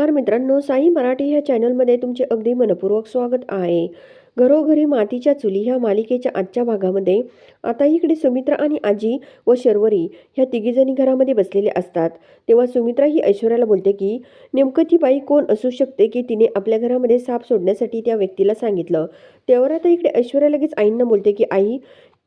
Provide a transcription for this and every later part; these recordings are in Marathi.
नमस्कार मित्रांनो साई मराठी ह्या चॅनलमध्ये तुमचे अगदी मनपूर्वक स्वागत आहे. घरोघरी मातीच्या चुली ह्या मालिकेच्या आजच्या भागामध्ये आता इकडे सुमित्रा आणि आजी व शर्वरी ह्या तिघीजणी घरामध्ये बसलेले असतात. तेव्हा सुमित्रा ही ऐश्वर्याला बोलते की नेमकं ती बाई कोण असू शकते की तिने आपल्या घरामध्ये साप सोडण्यासाठी त्या व्यक्तीला सांगितलं? तेव्हा आता इकडे ऐश्वर्या लगेच आईंना बोलते की आई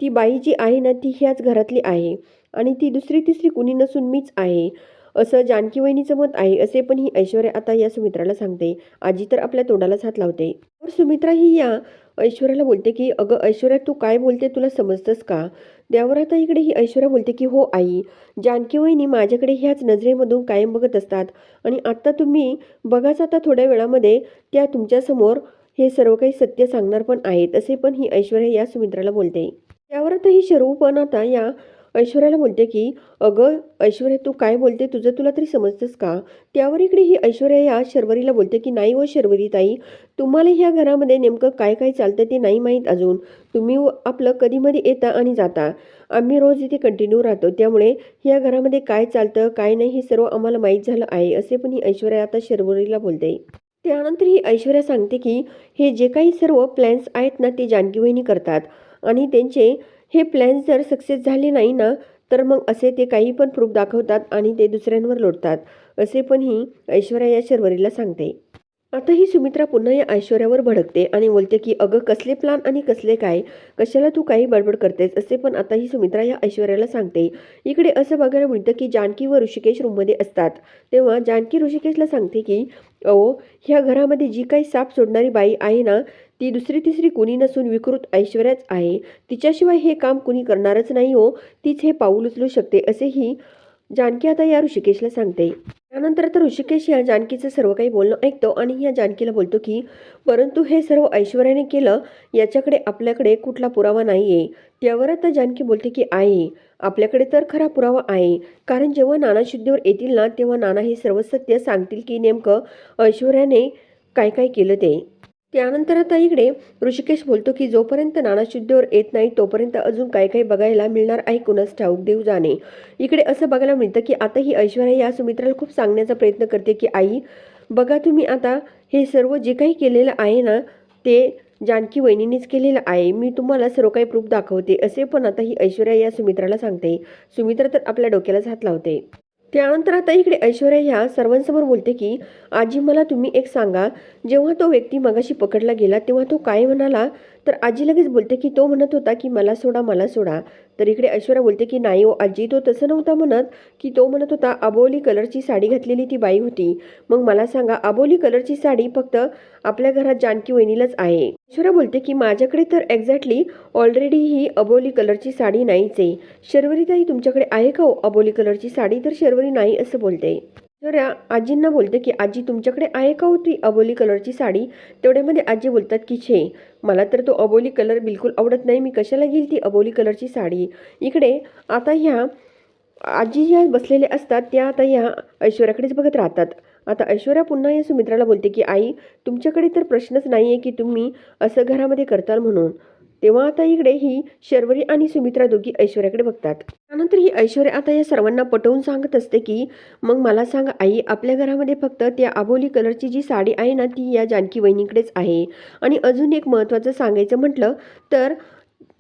ती बाई जी आहे ना ती ह्याच घरातली आहे आणि ती दुसरी तिसरी कुणी नसून मीच आहे. असं जानकी वहिनीचं मत आहे असे पण ही ऐश्वर्या आता या सुमित्राला सांगते. आजी तर आपल्या तोंडालाच हात लावते. तर सुमित्रा ही या ऐश्वर्याला बोलते की अगं ऐश्वर्या तू काय बोलते तुला समजतंस का? त्यावर आता इकडे ही ऐश्वर्या बोलते की हो आई जानकी वहिनी माझ्याकडे ह्याच नजरेमधून कायम बघत असतात. आणि आत्ता तुम्ही बघाच आता थोड्या वेळामध्ये त्या तुमच्यासमोर हे सर्व काही सत्य सांगणार पण आहेत असे पण ही ऐश्वर्या या सुमित्राला बोलते. त्यावर आता ही शर्वू पण आता या ऐश्वर्याला बोलते की अगं ऐश्वर्या तू काय बोलते? तुझं तुला तरी समजतंस का? त्यावर इकडे ही ऐश्वर्या या शर्वरीला बोलते की नाही व शर्वरी ताई तुम्हाला ह्या घरामध्ये नेमकं काय काय चालतं ते नाही माहीत अजून. तुम्ही आपलं कधीमध्ये येता आणि जाता. आम्ही रोज इथे कंटिन्यू राहतो. त्यामुळे ह्या घरामध्ये काय चालतं काय नाही हे सर्व आम्हाला माहीत झालं आहे असे पण ही ऐश्वर्या आता शर्वरीला बोलते. त्यानंतर ही ऐश्वर्या सांगते की हे जे काही सर्व प्लॅन्स आहेत ना ते जानकी वहिनी करतात आणि त्यांचे हे प्लॅन्स जर सक्सेस झाले नाही ना तर मग असे ते काही पण प्रूफ दाखवतात आणि ते दुसऱ्यांवर लोटतात. असे पण ही ऐश्वर्या या शर्वरीला सांगते. आता ही सुमित्रा पुन्हा या ऐश्वर्यावर भडकते आणि बोलते की अगं कसले प्लान आणि कसले काय? कशाला तू काही बडबड करतेस? असे पण आता ही सुमित्रा या ऐश्वर्याला सांगते. इकडे असं बघायला मिळतं की जानकी व ऋषिकेश रूममध्ये असतात. तेव्हा जानकी ऋषिकेशला सांगते की अहो ह्या घरामध्ये जी काही साप सोडणारी बाई आहे ना ती दुसरी तिसरी कुणी नसून विकृत ऐश्वर्याच आहे. तिच्याशिवाय हे काम कुणी करणारच नाही हो. तीच हे पाऊल उचलू शकते असेही जानकी आता या ऋषिकेशला सांगते. त्यानंतर तर ऋषिकेश या जानकीचं सर्व काही बोलणं ऐकतो आणि या जानकीला बोलतो की परंतु हे सर्व ऐश्वर्याने केलं याच्याकडे आपल्याकडे कुठला पुरावा नाही आहे त्यावर आता जानकी बोलते की आहे. आपल्याकडे तर खरा पुरावा आहे. कारण जेव्हा नाना शुद्धीवर येतील ना तेव्हा नाना हे सर्व सत्य सांगतील की नेमकं ऐश्वर्याने काय काय केलं ते. त्यानंतर आता इकडे ऋषिकेश बोलतो की जोपर्यंत नानाशुद्धीवर येत नाही तोपर्यंत अजून काय काही बघायला मिळणार आहे कुणास ठाऊक देव जाणे. इकडे असं बघायला मिळतं की आता ही ऐश्वर्या या सुमित्राला खूप सांगण्याचा प्रयत्न करते की आई बघा तुम्ही आता हे सर्व जे काही केलेलं आहे ना ते जानकी वहिनीनेच केलेलं आहे. मी तुम्हाला सर्व काही प्रूफ दाखवते. असे पण आता ही ऐश्वर्या या सुमित्राला सांगते. सुमित्रा तर आपल्या डोक्यालाच हात लावते. त्यानंतर आता इकडे ऐश्वर्या ह्या सर्वांसमोर बोलते की आजी मला तुम्ही एक सांगा. जेव्हा तो व्यक्ती मगाशी पकडला गेला तेव्हा तो काय म्हणाला? तर आजी लगेच बोलते की तो म्हणत होता की मला सोडा मला सोडा. तर इकडे ऐश्वर्या बोलते की नाही ओ आजी तो तसं नव्हता म्हणत. की तो म्हणत होता अबोली कलरची साडी घातलेली ती बाई होती. मग मला सांगा अबोली कलरची साडी फक्त आपल्या घरात जानकी वहिनीलाच आहे. ऐश्वर्या बोलते की माझ्याकडे तर एक्झॅक्टली ऑलरेडी ही अबोली कलरची साडी नाहीच आहे. शर्वरी ताई तुमच्याकडे आहे का हो? अबोली कलरची साडी तर शर्वरी नाही असं बोलते. तर आजींना बोलते की आजी तुमच्याकडे आहे का होती अबोली कलरची साडी? तेवढ्यामध्ये आजी बोलतात की छे मला तर तो अबोली कलर बिलकुल आवडत नाही. मी कशाला घेईल ती अबोली कलरची साडी? इकडे आता ह्या आजी ज्या बसलेल्या असतात त्या आता ह्या ऐश्वर्याकडेच बघत राहतात. आता ऐश्वर्या पुन्हा या सुमित्राला बोलते की आई तुमच्याकडे तर प्रश्नच नाही आहे की तुम्ही असं घरामध्ये करताल म्हणून. तेव्हा आता इकडे ही शर्वरी आणि सुमित्रा दोघी ऐश्वर्याकडे बघतात. त्यानंतर ही ऐश्वर्या आता या सर्वांना पटवून सांगत असते की मग मला सांग आई आपल्या घरामध्ये फक्त त्या आबोली कलरची जी साडी आहे ना ती या जानकी वहिनीकडेच आहे. आणि अजून एक महत्त्वाचं सांगायचं म्हटलं तर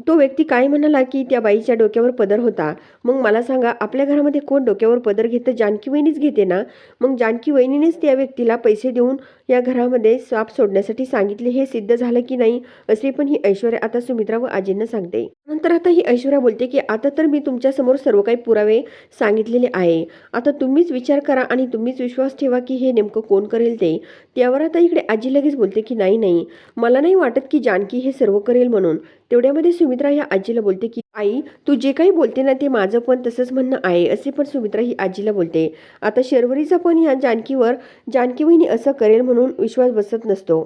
तो व्यक्ती काय म्हणाला की त्या बाईच्या डोक्यावर पदर होता. मग मला सांगा आपल्या घरामध्ये कोण डोक्यावर पदर घेतं? जानकी वहिनीच घेते ना? मग जानकी वहिनीनेच त्या व्यक्तीला पैसे देऊन या घरामध्ये साप सोडण्यासाठी सांगितले. हे सिद्ध झालं की नाही? असे पण ही ऐश्वर्या आता सुमित्रा व आजींना सांगते. नंतर आता ही ऐश्वर्या बोलते की आता तर मी तुमच्यासमोर सर्व काही पुरावे सांगितलेले आहे. आता तुम्हीच विचार करा आणि तुम्हीच विश्वास ठेवा की हे नेमकं कोण करेल ते. त्यावर आता इकडे आजी लगेच बोलते की नाही नाही. मला नाही वाटत की जानकी हे सर्व करेल म्हणून. तेवढ्यामध्ये सुमित्रा ह्या आजीला बोलते की आई तू जे काही बोलते ना ते माझं पण तसंच म्हणणं आहे असे पण सुमित्रा ही आजीला बोलते. आता शर्वरीचा पण ह्या जानकीवर जानकी वहिनी असं करेल म्हणून विश्वास बसत नसतो.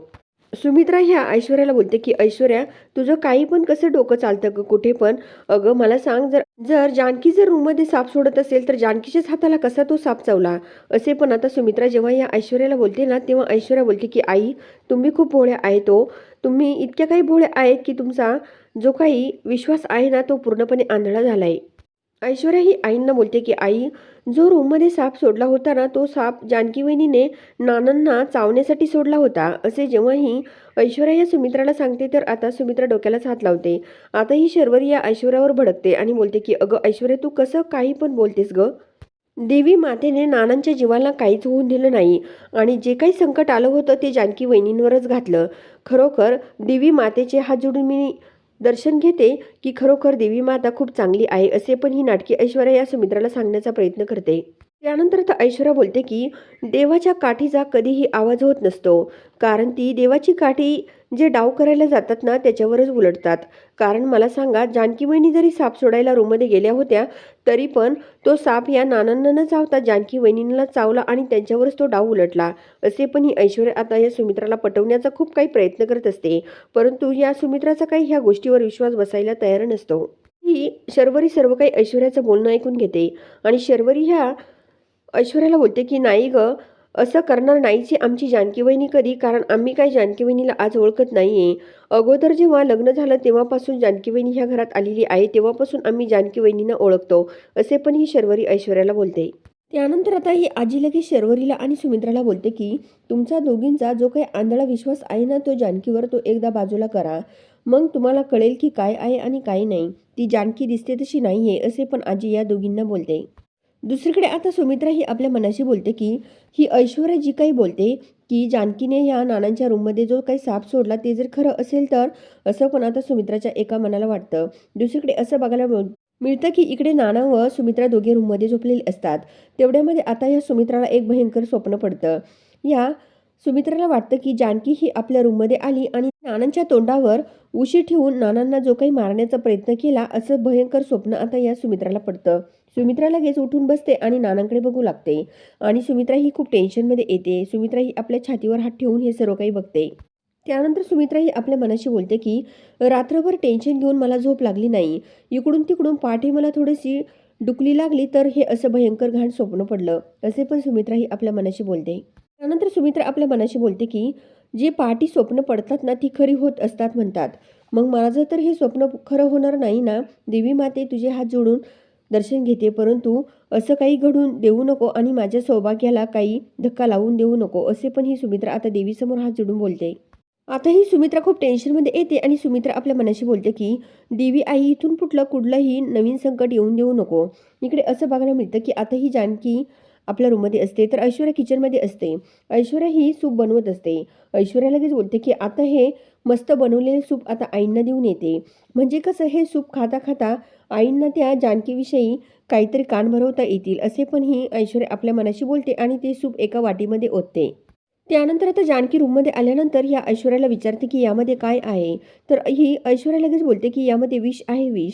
सुमित्रा ह्या ऐश्वर्याला बोलते की ऐश्वर्या तुझं काही पण कसं डोकं चालतं ग? कुठे पण? अगं मला सांग जर जर जानकी जर रूममध्ये साप सोडत असेल तर जानकीच्याच हाताला कसा तो साप चावला? असे पण आता सुमित्रा जेव्हा या ऐश्वर्याला बोलते ना तेव्हा ऐश्वर्या बोलते की आई तुम्ही खूप भोळ्या आहेत हो तुम्ही इतक्या काही भोळ्या आहेत की तुमचा जो काही विश्वास आहे ना तो पूर्णपणे आंधळा झाला आहे ऐश्वर्या ही आईंना बोलते की आई जो रूममध्ये साप सोडला होता ना तो साप जानकी वहिनीने नानांना चावण्यासाठी सोडला होता. असे जेव्हाही ऐश्वर्या या सुमित्राला सांगते तर आता सुमित्रा डोक्यालाच हात लावते. आता ही शर्वरी या ऐश्वर्यावर भडकते आणि बोलते की अगं ऐश्वर्या तू कसं काही पण बोलतेस ग? देवी मातेने नानांच्या जीवाला काहीच होऊन दिलं नाही आणि जे काही संकट आलं होतं ते जानकी वहिनींवरच घातलं. खरोखर देवी मातेचे हात जोडून मी दर्शन घेते की खरोखर देवी माता खूप चांगली आहे असे पण ही नाटकी ऐश्वर्या या सुमित्राला सांगण्याचा प्रयत्न करते. त्यानंतर तर ऐश्वर्या बोलते की देवाच्या काठीचा कधीही आवाज होत नसतो. कारण ती देवाची काठी जे डाव करायला जातात ना त्याच्यावरच उलटतात. कारण मला सांगा जानकीवहिनी जरी साप सोडायला रूममध्ये गेल्या होत्या तरी पण तो साप या नानांना न चावता जानकी वहिनींना चावला आणि त्यांच्यावरच तो डाव उलटला. असे पण ही ऐश्वर्या आता या सुमित्राला पटवण्याचा खूप काही प्रयत्न करत असते. परंतु या सुमित्राचा काही ह्या गोष्टीवर विश्वास बसायला तयार नसतो. ही शर्वरी सर्व काही ऐश्वर्याचं बोलणं ऐकून घेते. आणि शर्वरी ह्या ऐश्वर्याला बोलते की नाही ग असं करणार नाहीची आमची जानकी वहिनी कधी? कारण आम्ही काही जानकी वहिनीला आज ओळखत नाहीये. अगोदर जेव्हा लग्न झालं तेव्हापासून जानकी वहिनी ह्या घरात आलेली आहे. तेव्हापासून आम्ही जानकी वहिनींना ओळखतो असे पण ही शर्वरी ऐश्वर्याला बोलते. त्यानंतर आता ही आजी लगेच शर्वरीला आणि सुमित्राला बोलते की तुमचा दोघींचा जो काही आंधळा विश्वास आहे ना तो जानकीवर तो एकदा बाजूला करा. मग तुम्हाला कळेल की काय आहे आणि काय नाही. ती जानकी दिसते तशी नाही आहे असे पण आजी या दोघींना बोलते. दुसरीकडे आता सुमित्रा ही आपल्या मनाशी बोलते की ही ऐश्वर्या जी काही बोलते की जानकीने या नानांच्या रूममध्ये जो काही साप सोडला ते जर खरं असेल तर असं पण आता सुमित्राच्या एका मनाला वाटतं. दुसरीकडे असं बघायला मिळ मिळतं की इकडे नाना व सुमित्रा दोघे रूममध्ये झोपलेले असतात. तेवढ्यामध्ये आता या सुमित्राला एक भयंकर स्वप्न पडतं. या सुमित्राला वाटतं की जानकी ही आपल्या रूममध्ये आली आणि नानांच्या तोंडावर उशी ठेवून नानांना जो काही मारण्याचा प्रयत्न केला असं भयंकर स्वप्न आता या सुमित्राला पडतं. सुमित्रा लगेच उठून बसते आणि नानांकडे बघू लागते. आणि सुमित्रा ही खूप टेन्शनमध्ये येते. सुमित्रा ही आपल्या छातीवर हात ठेवून हे सर्व काही बघते. त्यानंतर सुमित्रा ही आपल्या मनाशी बोलते की रात्रभर टेन्शन घेऊन मला झोप लागली नाही. इकडून तिकडून पाठी मला थोडीशी डुकली लागली तर हे असं भयंकर घाण स्वप्न पडलं. असे पण सुमित्रा ही आपल्या मनाशी बोलते. त्यानंतर सुमित्रा आपल्या मनाशी बोलते की जे पाठी स्वप्न पडतात ना ती खरी होत असतात म्हणतात. मग माझं तर हे स्वप्न खरं होणार नाही ना? देवी माते तुझे हात जोडून दर्शन घेते परंतु असं काही घडून देऊ नको आणि माझ्या सौभाग्याला काही धक्का लावून देऊ नको असे पण ही सुमित्रा आता देवीसमोर हात जोडून बोलते. आता ही सुमित्रा खूप टेन्शनमध्ये येते आणि सुमित्रा आपल्या मनाशी बोलते की देवी आई इथून कुठलं कुठलंही नवीन संकट येऊन देऊ नको. इकडे असं बघायला मिळतं की आता ही जानकी आपल्या रूममध्ये असते तर ऐश्वर्या किचनमध्ये असते. ऐश्वर्या ही सूप बनवत असते. ऐश्वर्या लगेच बोलते की आता हे मस्त बनवलेले सूप आता आईंना देऊन येते. म्हणजे कसं हे सूप खाता खाता आईंना त्या जानकीविषयी काहीतरी कान भरवता येतील असे पण ही ऐश्वर्या आपल्या मनाशी बोलते आणि ते सूप एका वाटीमध्ये ओतते. त्यानंतर आता जानकी रूममध्ये आल्यानंतर या ऐश्वर्याला विचारते की यामध्ये काय आहे? तर ही ऐश्वर्या लगेच बोलते की यामध्ये विष आहे विष.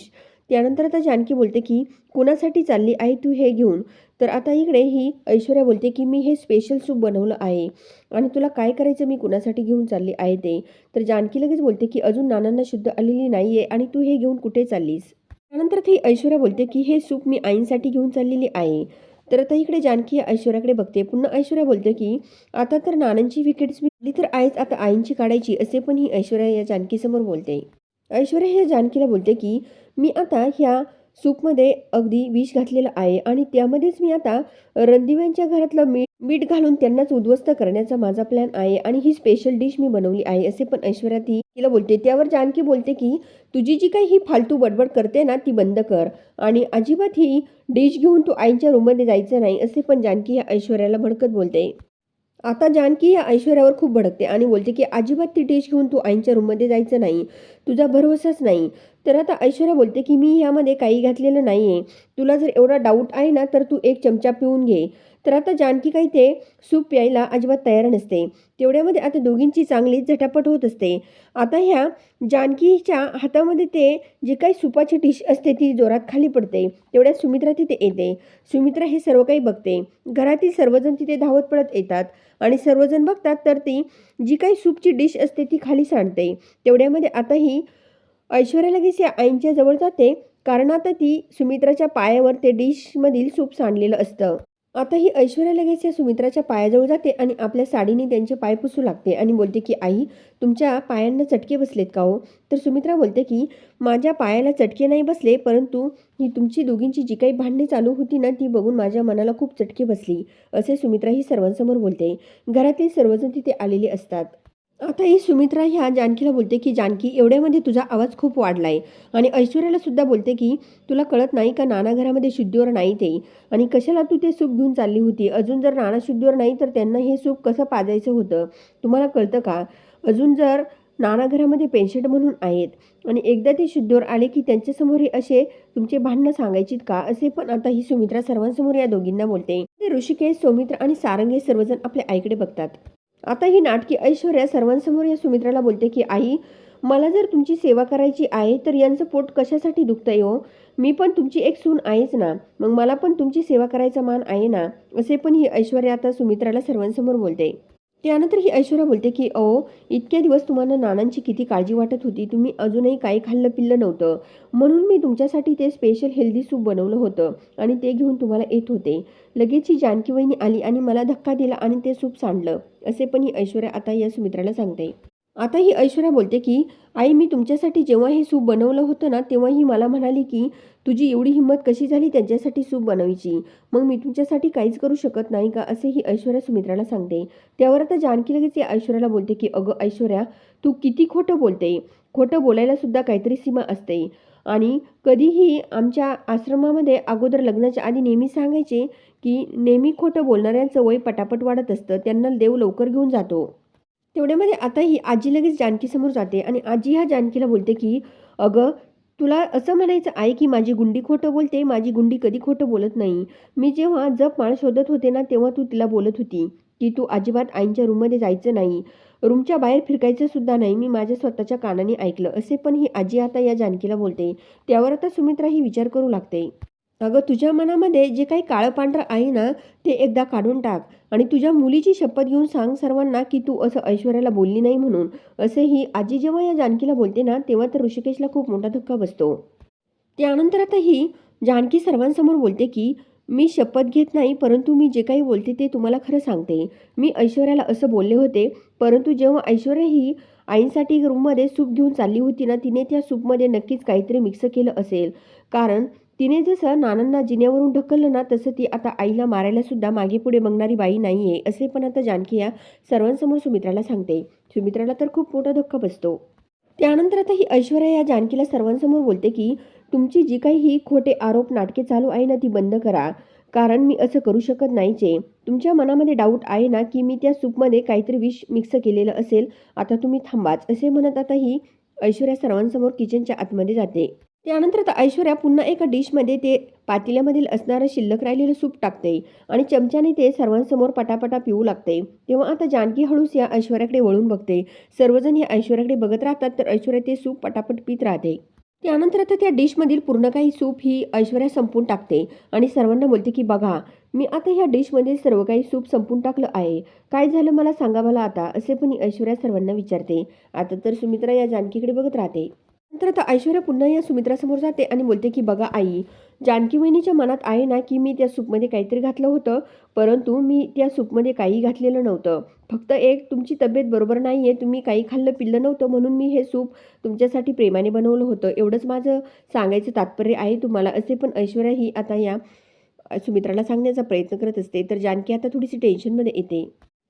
त्यानंतर आता जानकी बोलते की कुणासाठी चालली आहे तू हे घेऊन? तर आता इकडे ही ऐश्वर्या बोलते की मी हे स्पेशल सूप बनवलं आहे आणि तुला काय करायचं? मी कुणासाठी घेऊन चालली आहे ते? तर जानकी लगेच बोलते की अजून नानांना शुद्ध आलेली नाही आहे आणि तू हे घेऊन कुठे चाललीस? त्यानंतर ती ऐश्वर्या बोलते की हे सूप मी आईंसाठी घेऊन चाललेली आहे. तर आता इकडे जानकी ऐश्वर्याकडे बघते. पुन्हा ऐश्वर्या बोलते की आता तर नानांची विकेट्स मिळाली तर आईच आता आईंची काढायची असे पण ही ऐश्वर्या या जानकीसमोर बोलते. ऐश्वर्या ह्या जानकीला बोलते की मी आता ह्या सूपमध्ये अगदी विष घातलेलं आहे आणि त्यामध्येच मी आता रणदिव्यांच्या घरातलं मीठ मीठ घालून त्यांनाच उद्ध्वस्त करण्याचा माझा प्लॅन आहे आणि ही स्पेशल डिश मी बनवली आहे असे पण ऐश्वर्या ती तिला बोलते. त्यावर जानकी बोलते की तुझी जी काही ही फालतू बडबड करते ना ती बंद कर आणि अजिबात ही डिश घेऊन तू आईच्या रूममध्ये जायचं नाही असे पण जानकी या ऐश्वर्याला भडकत बोलते. आता जानकी या ऐश्वर्यावर खूप भडकते आणि बोलते की अजिबात ती डिश घेऊन तू आईच्या रूममध्ये जायचं नाही. तुझा भरवसाच नाही. तर आता ऐश्वर्या बोलते की मी ह्यामध्ये काही घातलेलं नाही आहे तुला जर एवढा डाऊट आहे ना तर तू एक चमचा पिऊन घे. तर आता जानकी काही ते सूप प्यायला अजिबात तयार नसते. तेवढ्यामध्ये आता दोघींची चांगलीच झटापट होत असते. आता ह्या जानकीच्या हातामध्ये ते जे काही सुपाची डिश असते ती जोरात खाली पडते. तेवढ्यात सुमित्रा तिथे येते. सुमित्रा हे सर्व काही बघते. घरातील सर्वजण तिथे धावत पडत येतात. आणि सर्वजण बघतात तर ती जी काही सूपची डिश असते ती खाली सांडते. तेवढ्यामध्ये आता ही ऐश्वर्या लगेच या आईंच्या जवळ जाते कारण आता ती सुमित्राच्या पायावर ते डिशमधील सूप सांडलेलं असतं. आता ही ऐश्वर्या लगेच या सुमित्राच्या पायाजवळ जाते आणि आपल्या साडीने त्यांचे पाय पुसू लागते आणि बोलते की आई तुमच्या पायांना चटके बसलेत का हो? तर सुमित्रा बोलते की माझ्या पायाला चटके नाही बसले परंतु ही तुमची दोघींची जी काही भांडणे चालू होती ना ती बघून माझ्या मनाला खूप चटके बसली असे सुमित्रा ही सर्वांसमोर बोलते. घरातील सर्वजण तिथे आलेले असतात. आता ही सुमित्रा ह्या जानकीला बोलते की जानकी एवढ्यामध्ये तुझा आवाज खूप वाढला आहे आणि ऐश्वर्याला सुद्धा बोलते की तुला कळत नाही का नाना घरामध्ये शुद्धीवर नाही ते आणि कशाला तू ते सूप घेऊन चालली होती? अजून जर नाना शुद्धीवर नाही तर त्यांना हे सूप कसं पाजायचं होतं? तुम्हाला कळतं का? अजून जर नाना घरामध्ये पेशंट म्हणून आहेत आणि एकदा ते शुद्धीवर आले की त्यांच्यासमोर हे असे तुमचे भांडणं सांगायचीत का? असे पण आता ही सुमित्रा सर्वांसमोर या दोघींना बोलते. ते ऋषिकेश सौमित्र आणि सारंगे सर्वजण आपल्या आईकडे बघतात. आता ही नाटकी ऐश्वर्या सर्वांसमोर या सुमित्राला बोलते की आई मला जर तुमची सेवा करायची आहे तर यांचं पोट कशासाठी दुखतंय हो? मी पण तुमची एक सून आहेच ना. मग मला पण तुमची सेवा करायचा मान आहे ना? असे पण ही ऐश्वर्या आता सुमित्राला सर्वांसमोर बोलते. त्यानंतर ही ऐश्वर्या बोलते की अहो इतक्या दिवस तुम्हाला नानांची किती काळजी वाटत होती. तुम्ही अजूनही काही खाल्लं पिल्लं नव्हतं. म्हणून मी तुमच्यासाठी ते स्पेशल हेल्दी सूप बनवलं होतं आणि ते घेऊन तुम्हाला येत होते. लगेच ही जानकी वहिनी आली आणि मला धक्का दिला आणि ते सूप सांडलं. असे पण ही ऐश्वर्या आता या सुमित्राला सांगते. आता ही ऐश्वर्या बोलते की आई मी तुमच्यासाठी जेव्हा हे सूप बनवलं होतं ना तेव्हा ही मला म्हणाली की तुझी एवढी हिंमत कशी झाली त्यांच्यासाठी सूप बनवायची? मग मी तुमच्यासाठी काहीच करू शकत नाही का? असे ही ऐश्वर्या सुमित्राला सांगते. त्यावर आता जानकी लगेच या ऐश्वर्याला बोलते की अगं ऐश्वर्या तू किती खोटं बोलते. खोटं बोलायला सुद्धा काहीतरी सीमा असते. आणि कधीही आमच्या आश्रमामध्ये अगोदर लग्नाच्या आधी नेहमी सांगायचे की नेहमी खोटं बोलणाऱ्यांचं वय पटापट वाढत असतं. त्यांना देव लवकर घेऊन जातो. तेवढ्यामध्ये आता ही आजी लगेच जानकीसमोर जाते आणि आजी ह्या जानकीला बोलते की अगं तुला असं म्हणायचं आहे की माझी गुंडी खोटं बोलते? माझी गुंडी कधी खोटं बोलत नाही. मी जेव्हा जप माळ शोधत होते ना तेव्हा तू तिला बोलत होती की तू अजिबात आईंच्या रूममध्ये जायचं नाही. रूमच्या बाहेर फिरकायचं सुद्धा नाही. मी माझ्या स्वतःच्या कानाने ऐकलं. असे पण ही आजी आता या जानकीला बोलते. त्यावर आता सुमित्रा ही विचार करू लागते. अगं तुझ्या मनामध्ये जे काही काळं पांढरं आहे ना ते एकदा काढून टाक. आणि तुझ्या मुलीची शपथ घेऊन सांग सर्वांना की तू असं ऐश्वर्याला बोलली नाही म्हणून. असंही आजी जेव्हा या जानकीला बोलते ना तेव्हा तर ऋषिकेशला खूप मोठा धक्का बसतो. त्यानंतर आता ही जानकी सर्वांसमोर बोलते की मी शपथ घेत नाही परंतु मी जे काही बोलते ते तुम्हाला खरं सांगते. मी ऐश्वर्याला असं बोलले होते परंतु जेव्हा ऐश्वर्या ही आईंसाठी रूममध्ये सूप घेऊन चालली होती ना तिने त्या सूपमध्ये नक्कीच काहीतरी मिक्स केलं असेल. कारण तिने जसं नानांना जिन्यावरून ढकललं ना तसं ती आता आईला मारायला सुद्धा मागे पुढे बघणारी बाई नाही आहे असे पण आता जानकी या सर्वांसमोर सुमित्राला सांगते. सुमित्राला तर खूप मोठा धक्का बसतो. त्यानंतर आता ही ऐश्वर्या या जानकीला सर्वांसमोर बोलते की तुमची जी काही ही खोटे आरोप नाटके चालू आहे ना ती बंद करा. कारण मी असं करू शकत नाहीचे. तुमच्या मनामध्ये डाऊट आहे ना की मी त्या सूपमध्ये काहीतरी विष मिक्स केलेलं असेल आता तुम्ही थांबाच असे म्हणत आता ही ऐश्वर्या सर्वांसमोर किचनच्या आतमध्ये जाते. त्यानंतर आता ऐश्वर्या पुन्हा एका डिशमध्ये ते पातेल्यामधील असणारं शिल्लक राहिलेलं सूप टाकते आणि चमच्याने ते सर्वांसमोर पटापटा पिऊ लागते. तेव्हा आता जानकी हळूस या ऐश्वर्याकडे वळून बघते. सर्वजण या ऐश्वर्याकडे बघत राहतात तर ऐश्वर्या ते सूप पटापट पित राहते. त्यानंतर आता त्या डिशमधील पूर्ण काही सूप ही ऐश्वर्या संपून टाकते आणि सर्वांना बोलते की बघा मी आता ह्या डिशमध्ये सर्व काही सूप संपून टाकलं आहे. काय झालं मला सांगा मला आता असे पण ऐश्वर्या सर्वांना विचारते. आता तर सुमित्रा या जानकीकडे बघत राहते. नंतर आता ऐश्वर्या पुन्हा या सुमित्रासमोर जाते आणि बोलते की बघा आई जानकी वहिनीच्या मनात आहे ना की मी त्या सूपमध्ये काहीतरी घातलं होतं परंतु मी त्या सूपमध्ये काही घातलेलं नव्हतं. फक्त एक तुमची तब्येत बरोबर नाही आहे तुम्ही काही खाल्लं पिल्लं नव्हतं म्हणून मी हे सूप तुमच्यासाठी प्रेमाने बनवलं होतं. एवढंच माझं सांगायचं तात्पर्य आहे तुम्हाला असे पण ऐश्वर्या ही आता या सुमित्राला सांगण्याचा प्रयत्न करत असते. तर जानकी आता थोडीशी टेन्शनमध्ये येते.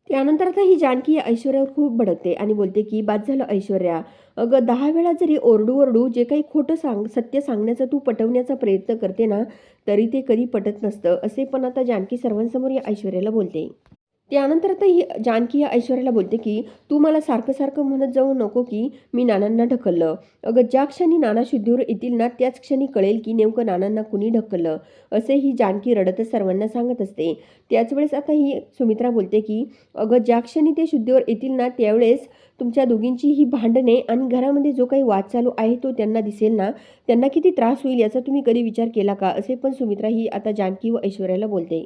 त्यानंतर आता ही जानकी ऐश्वर्यावर खूप भडकते आणि बोलते की बाद झालं ऐश्वर्या. अगं दहा वेळा जरी ओरडू ओरडू जे काही खोटं सांग सत्य सांगण्याचा तू पटवण्याचा प्रयत्न करते ना तरी ते कधी पटत नसतं असे पण आता जानकी सर्वांसमोर या ऐश्वर्याला बोलते. त्यानंतर आता ही जानकी या ऐश्वर्याला बोलते की तू मला सारखं सारखं म्हणत जाऊ नको की मी नानांना ढकललं. अगं ज्या क्षणी नाना शुद्धीवर येतील ना त्याच क्षणी कळेल की नेमकं नानांना कुणी ढकललं. असे ही जानकी रडतच सर्वांना सांगत असते. त्याच वेळेस आता ही सुमित्रा बोलते की अगं ज्या क्षणी ते शुद्धीवर येतील ना त्यावेळेस तुमच्या दोघींची ही भांडणे आणि घरामध्ये जो काही वाद चालू आहे तो त्यांना दिसेल ना त्यांना किती त्रास होईल याचा तुम्ही कधी विचार केला का? असे पण सुमित्रा ही आता जानकी व ऐश्वर्याला बोलते.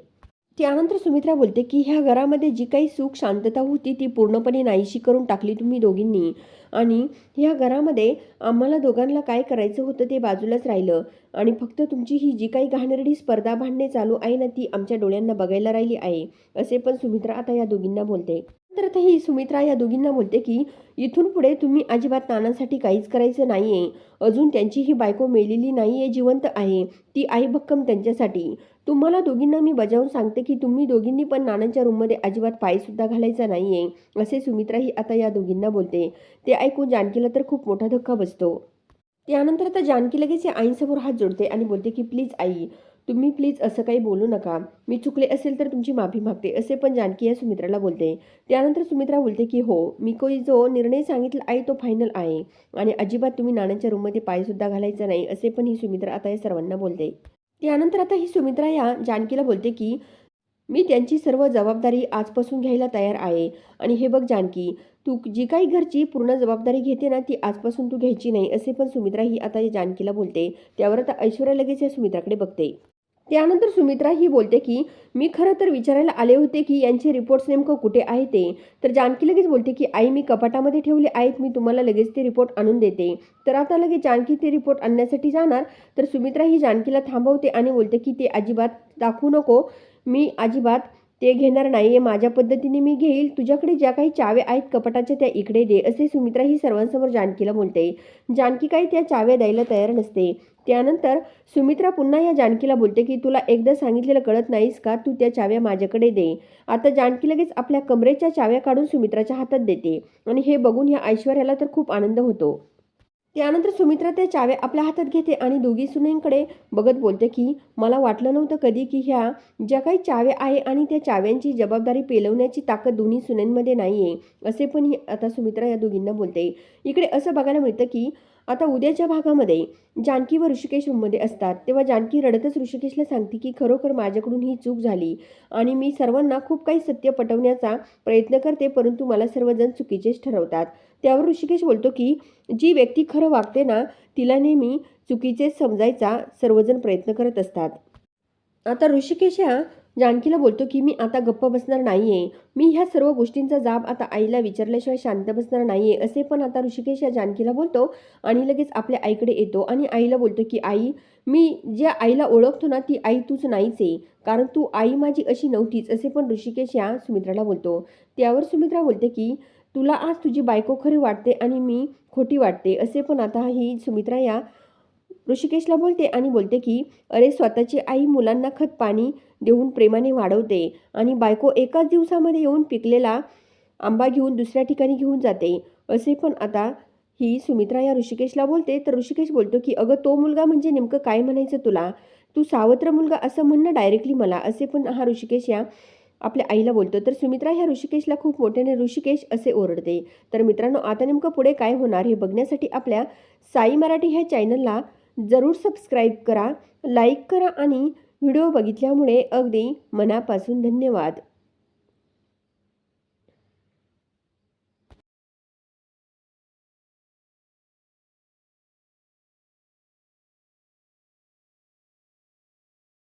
त्यानंतर सुमित्रा बोलते की ह्या घरामध्ये जी काही सुख शांतता होती ती पूर्णपणे नाहीशी करून टाकली तुम्ही दोघींनी. आणि ह्या घरामध्ये आम्हाला दोघांना काय करायचं होतं ते बाजूलाच राहिलं. आणि फक्त तुमची ही जी काही घाणेरडी स्पर्धा भांडणे चालू आहे ना ती आमच्या डोळ्यांना बघायला राहिली आहे. असे पण सुमित्रा आता या दोघींना बोलते. तर आता ही सुमित्रा या दोघींना बोलते की इथून पुढे तुम्ही अजिबात नानांसाठी काहीच करायचं नाही आहे अजून त्यांची ही बायको मेलेली नाही आहे जिवंत आहे. ती आई भक्कम त्यांच्यासाठी. तुम्हाला दोघींना मी बजावून सांगते की तुम्ही दोघींनी पण नानांच्या रूममध्ये अजिबात पायसुद्धा घालायचा नाही आहे असे सुमित्रा ही आता या दोघींना बोलते. ते ऐकून जानकीला तर खूप मोठा धक्का बसतो. त्यानंतर आता जानकी लगेच या आईंसमोर हात जोडते आणि बोलते की प्लीज आई तुम्ही प्लीज असं काही बोलू नका. मी चुकले असेल तर तुमची माफी मागते असे पण जानकी या सुमित्राला बोलते. त्यानंतर सुमित्रा बोलते की हो मी कोई जो निर्णय सांगितला आहे तो फायनल आहे आणि अजिबात तुम्ही नानांच्या रूममध्ये पायसुद्धा घालायचा नाही असे पण ही सुमित्रा आता या सर्वांना बोलते. त्यानंतर आता ही सुमित्रा या जानकीला बोलते की मी त्यांची सर्व जबाबदारी आजपासून घ्यायला तयार आहे. आणि हे बघ जानकी तू जी काही घरची पूर्ण जबाबदारी घेते ना ती आजपासून तू घ्यायची नाही असे पण सुमित्रा ही आता या जानकीला बोलते. त्यावर आता ऐश्वर्या लगेच या सुमित्राकडे बघते. त्यानंतर सुमित्रा ही बोलते की मी खरं तर विचारायला आले होते की यांचे रिपोर्ट्स नेमकं कुठे आहे ते. तर जानकी लगेच बोलते की आई मी कपाटामध्ये ठेवले आहेत. मी तुम्हाला लगेच ते रिपोर्ट आणून देते. तर आता लगेच जानकी ते रिपोर्ट आणण्यासाठी जाणार. तर सुमित्रा ही जानकीला थांबवते आणि बोलते की ते अजिबात दाखवू नको. मी अजिबात ते घेणार नाही आहे माझ्या पद्धतीने मी घेईल. तुझ्याकडे ज्या काही चाव्या आहेत कपाटाच्या त्या इकडे दे असे सुमित्रा ही सर्वांसमोर जानकीला बोलते. जानकी काही त्या चाव्या द्यायला तयार नसते. त्यानंतर सुमित्रा पुन्हा या जानकीला बोलते की तुला एकदा सांगितलेलं कळत नाहीस का? तू त्या चाव्या माझ्याकडे दे. आता जानकी लगेच आपल्या कमरेच्या चाव्या काढून सुमित्राच्या हातात देते. आणि हे बघून या ऐश्वर्याला तर खूप आनंद होतो. त्यानंतर सुमित्रा त्या चाव्या आपल्या हातात घेते आणि दोघी सुनेंकडे बघत बोलते की मला वाटलं नव्हतं कधी की ह्या ज्या काही चाव्या आहे आणि त्या चाव्यांची जबाबदारी पेलवण्याची ताकद दोन्ही सुनेंमध्ये नाही आहे असे पण ही आता सुमित्रा या दोघींना बोलते. इकडे असं बघायला मिळतं की आता उद्याच्या भागामध्ये जानकी व ऋषिकेश रूममध्ये असतात. तेव्हा जानकी रडतच ऋषिकेशला सांगते की खरोखर माझ्याकडून ही चूक झाली आणि मी सर्वांना खूप काही सत्य पटवण्याचा प्रयत्न करते परंतु मला सर्वजण चुकीचेच ठरवतात. त्यावर ऋषिकेश बोलतो की जी व्यक्ती खरं वागते ना तिला नेहमी चुकीचेच समजायचा सर्वजण प्रयत्न करत असतात. आता ऋषिकेश ह्या जानकीला बोलतो की मी आता गप्प बसणार नाही आहे मी ह्या सर्व गोष्टींचा जाब आता आईला विचारल्याशिवाय शांत बसणार नाही आहे असे पण आता ऋषिकेश या जानकीला बोलतो आणि लगेच आपल्या आईकडे येतो आणि आईला बोलतो की आई मी ज्या आईला ओळखतो ना ती आई तूच नाहीच आहे. कारण तू आई माझी अशी नव्हतीच असे पण ऋषिकेश या सुमित्राला बोलतो. त्यावर सुमित्रा बोलते की तुला आज तुझी बायको खरी वाटते आणि मी खोटी वाटते असे पण आता ही सुमित्रा या ऋषिकेशला बोलते आणि बोलते की अरे स्वतःची आई मुलांना खत पाणी देऊन प्रेमाने वाढवते आणि बायको एकाच दिवसामध्ये येऊन पिकलेला आंबा घेऊन दुसऱ्या ठिकाणी घेऊन जाते. असे पण आता ही सुमित्रा या ऋषिकेशला बोलते. तर ऋषिकेश बोलतो की अगं तो मुलगा म्हणजे नेमकं काय म्हणायचं तुला? तू सावत्र मुलगा असं म्हणणं डायरेक्टली मला. असे पण हा ऋषिकेश या आपल्या आईला बोलतो तर सुमित्रा ह्या ऋषिकेशला खूप मोठ्याने ऋषिकेश असे ओरडते. तर मित्रांनो आता नेमकं पुढे काय होणार हे बघण्यासाठी आपल्या साई मराठी ह्या चॅनलला जरूर सबस्क्राईब करा लाईक करा आणि व्हिडिओ बघितल्यामुळे अगदी मनापासून धन्यवाद.